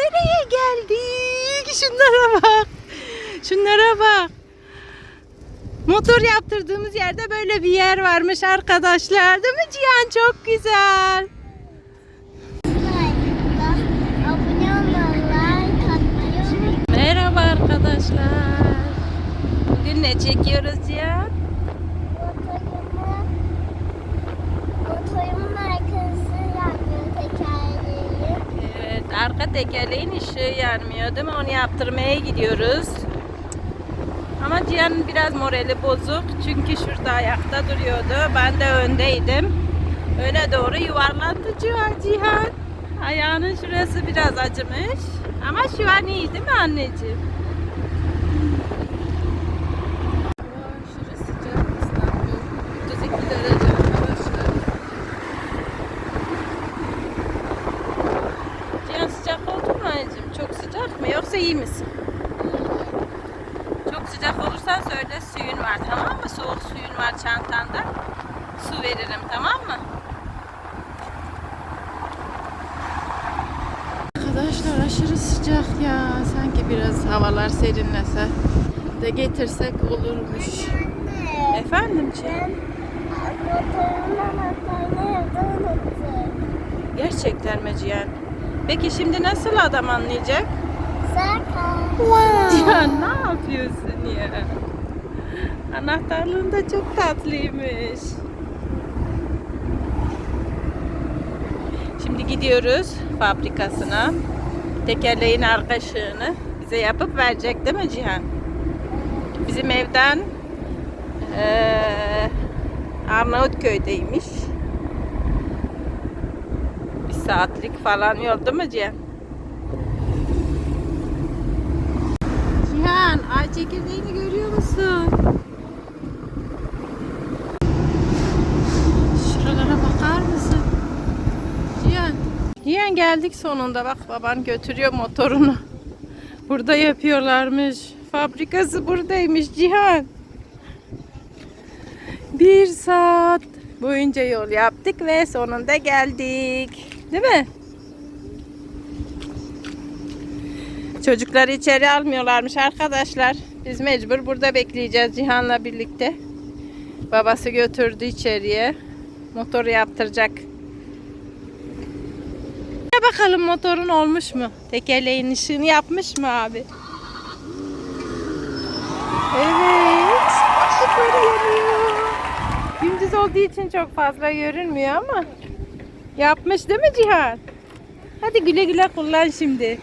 Nereye geldik? Şunlara bak. Şunlara bak. Motor yaptırdığımız yerde böyle bir yer varmış arkadaşlar. Değil mi Cihan? Çok güzel. Merhaba arkadaşlar. Bugün ne çekiyoruz Cihan? Arka tekerleğin ışığı yanmıyor değil mi? Onu yaptırmaya gidiyoruz. Ama Cihan biraz morali bozuk. Çünkü şurada ayakta duruyordu. Ben de öndeydim. Öne doğru yuvarlandı Cihan. Cihan. Ayağının şurası biraz acımış. Ama şu an iyi değil mi anneciğim? Aşırı sıcak İstanbul. 32 derece arkadaşlar. Cihan sıcak oldu mu anneciğim? Çok sıcak mı yoksa iyi misin? Çok sıcak olursan söyle suyun var tamam mı? Soğuk suyun var çantanda. Su veririm tamam mı? Arkadaşlar aşırı sıcak ya. Sanki biraz havalar serinlese de getirsek olurmuş. Anne, Efendim unuttum. Gerçekten mi Cihan? Peki şimdi nasıl adam anlayacak? Sakın. Cihan ne yapıyorsun ya? Anahtarlığın da çok tatlıymış. Şimdi gidiyoruz fabrikasına. Tekerleğin arka bize yapıp verecek değil mi Cihan? Bizim evden eee Arnavutköy'deymiş. Bir saatlik falan yol değil mi Cihan? Cihan, ay çekirdeğini görüyor musun? Şuralara bakar mısın? Cihan. Cihan geldik sonunda. Bak baban götürüyor motorunu. Burada yapıyorlarmış. Fabrikası buradaymış Cihan. Bir saat boyunca yol yaptık ve sonunda geldik. Değil mi? Çocukları içeri almıyorlarmış arkadaşlar. Biz mecbur burada bekleyeceğiz Cihan'la birlikte. Babası götürdü içeriye. Motoru yaptıracak. Ne bakalım motorun olmuş mu? Tekerleğin ışığını yapmış mı abi? Evet. Işıkları yanıyor. Gündüz olduğu için çok fazla görünmüyor ama yapmış değil mi Cihan? Hadi güle güle kullan şimdi.